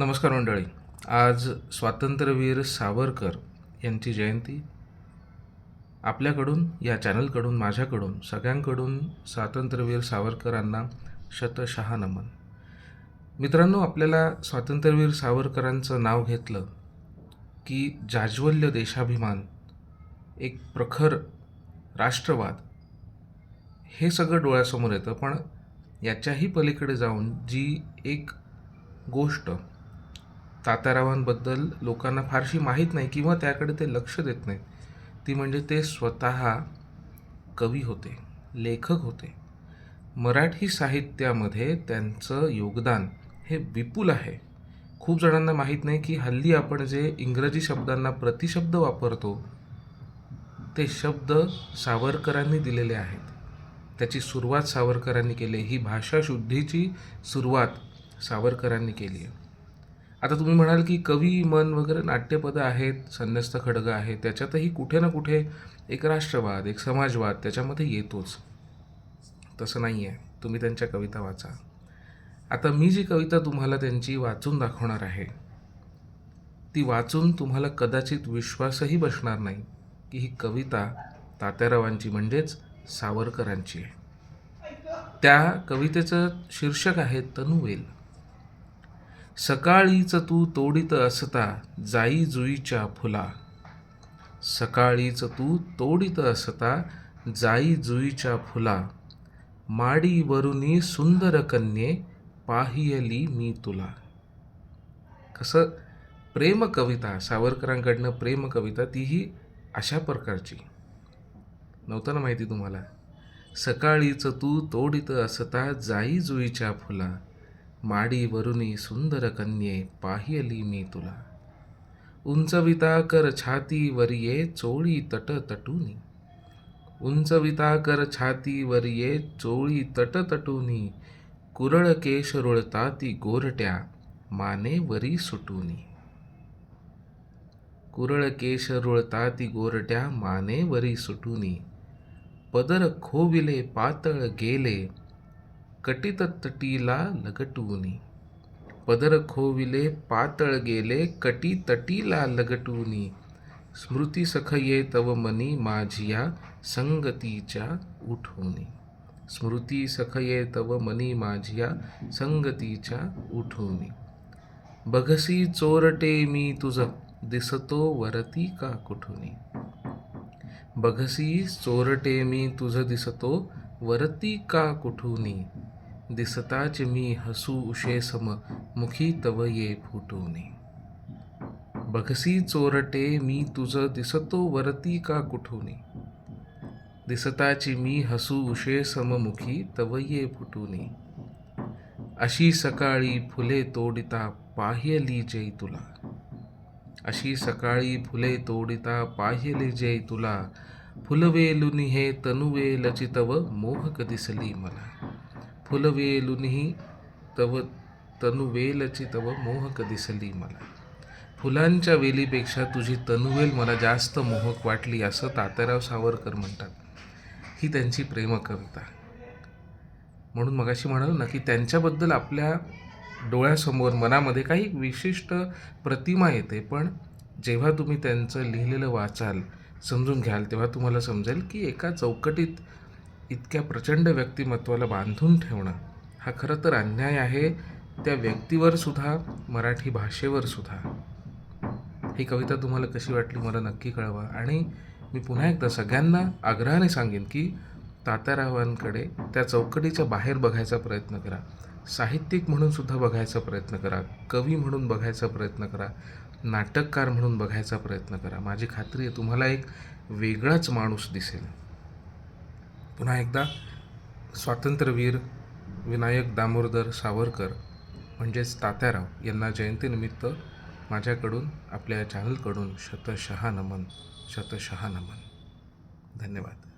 नमस्कार मंडळी. आज स्वातंत्र्यवीर सावरकर यांची जयंती. आपल्याकडून या चॅनलकडून माझ्याकडून सगळ्यांकडून स्वातंत्र्यवीर सावरकरांना शतशहा नमन. मित्रांनो आपल्याला स्वातंत्र्यवीर सावरकरांचं नाव घेतलं की जाज्वल्य देशाभिमान एक प्रखर राष्ट्रवाद हे सगळं डोळ्यासमोर येतं. पण याच्याही पलीकडे जाऊन जी एक गोष्ट तात्यारावांबद्दल लोकांना फारशी माहीत नाही किंवा त्याकडे ते लक्ष देत नाहीत. ती म्हणजे ते स्वतः कवी होते लेखक होते. मराठी साहित्यामध्ये त्यांचं योगदान हे विपुल आहे. खूप जणांना माहीत नाही की हल्ली आपण जे इंग्रजी शब्दांना प्रतिशब्द वापरतो ते शब्द सावरकरांनी दिलेले आहेत. त्याची सुरुवात सावरकरांनी केली ही भाषाशुद्धीची सुरुवात सावरकरांनी केली आहे. आता तुम्ही म्हणाल की कवी मन वगैरे नाट्यपदं आहेत संन्यस्त खडग आहे त्याच्यातही कुठे ना कुठे एक राष्ट्रवाद एक समाजवाद त्याच्यामध्ये येतोच. तसं नाही आहे. तुम्ही त्यांच्या कविता वाचा. आता मी जी कविता तुम्हाला त्यांची वाचून दाखवणार आहे ती वाचून तुम्हाला कदाचित विश्वासही बसणार नाही की ही कविता तात्यारावांची म्हणजेच सावरकरांची आहे. त्या कवितेचं शीर्षक आहे तनुवेल. सकाळीच तू तोडीत असता जाई जुईच्या फुला. सकाळीच तू तोडीत असता जाई जुईच्या फुला. माडीवरुनी सुंदर कन्ये पाहियली मी तुला. कसं? प्रेम कविता सावरकरांकडनं प्रेम कविता तीही अशा प्रकारची. नव्हतं ना माहिती तुम्हाला? सकाळीच तू तोडीत असता जाई जुईच्या फुला. माडी वरुनी सुंदर कन्ये पाहियली मी तुला. उंचविता कर छाती वरिये चोळी तट तटुनी उंचविता कर छाती वरिये चोळी तट तटुनी कुरळ केश रुळता ती गोरट्या माने वरी सुटुनी. कुरळ केश रुळता ती गोरट्या माने वरी सुटुनी. पदर खोविले पातळ गेले. कटित तटीला लगटुनी पदर खोविले पातळ गेले कटी तटीला लगटूनी स्मृती सखये तव मनी माझिया संगतीच्या उठवणी स्मृती सखये तव मनी माझिया संगतीच्या उठवणी बघसी चोरटे मी तुझ दिसतो वरती का कुठुनी बघसी चोरटे मी तुझ दिसतो वरती का कुठूनी? दिसताच मी हसू उशे सम मुखी तव ये फुटूनी. बघसी चोरटे मी तुझ दिसतो वरती का कुठुनी? दिसताची मी हसू उशे सममुखी तव ये फुटूनी. अशी सकाळी फुले तोडिता पाह्यली जय तुला. अशी सकाळी फुले तोडिता पाह्यले जय तुला. फुलवेलुनी हे तनुवेलची तव मोहक दिसली मला. फुलवेलुनी तव तनुवेलची तव मोहक दिसली मला. फुलांच्या वेलीपेक्षा तुझी तनुवेल मला जास्त मोहक वाटली असं तात्याराव सावरकर म्हणतात. ही त्यांची प्रेमकविता. म्हणून मगाशी म्हणालो ना की त्यांच्याबद्दल आपल्या डोळ्यासमोर मनामध्ये काही विशिष्ट प्रतिमा येते पण जेव्हा तुम्ही त्यांचं लिहिलेलं वाचाल समजून घ्याल तेव्हा तुम्हाला समजेल की एका चौकटीत इतक्या प्रचंड व्यक्तिमत्वाला बांधून ठेवणं हा खरं तर अन्याय आहे. त्या व्यक्तीवर सुद्धा मराठी भाषेवर सुद्धा. ही कविता तुम्हाला कशी वाटली मला नक्की कळवा. आणि मी पुन्हा एकदा सगळ्यांना आग्रहाने सांगेन की तात्यारावांकडे त्या चौकटीच्या बाहेर बघायचा प्रयत्न करा. साहित्यिक म्हणून सुद्धा बघायचा प्रयत्न करा. कवी म्हणून बघायचा प्रयत्न करा. नाटककार म्हणून बघायचा प्रयत्न करा. माझी खात्री आहे तुम्हाला एक वेगळाच माणूस दिसेल. पुन्हा एकदा स्वातंत्र्यवीर विनायक दामोदर सावरकर म्हणजेच तात्याराव यांना जयंतीनिमित्त माझ्याकडून आपल्या चॅनलकडून शतशहा नमन शतशहा नमन धन्यवाद.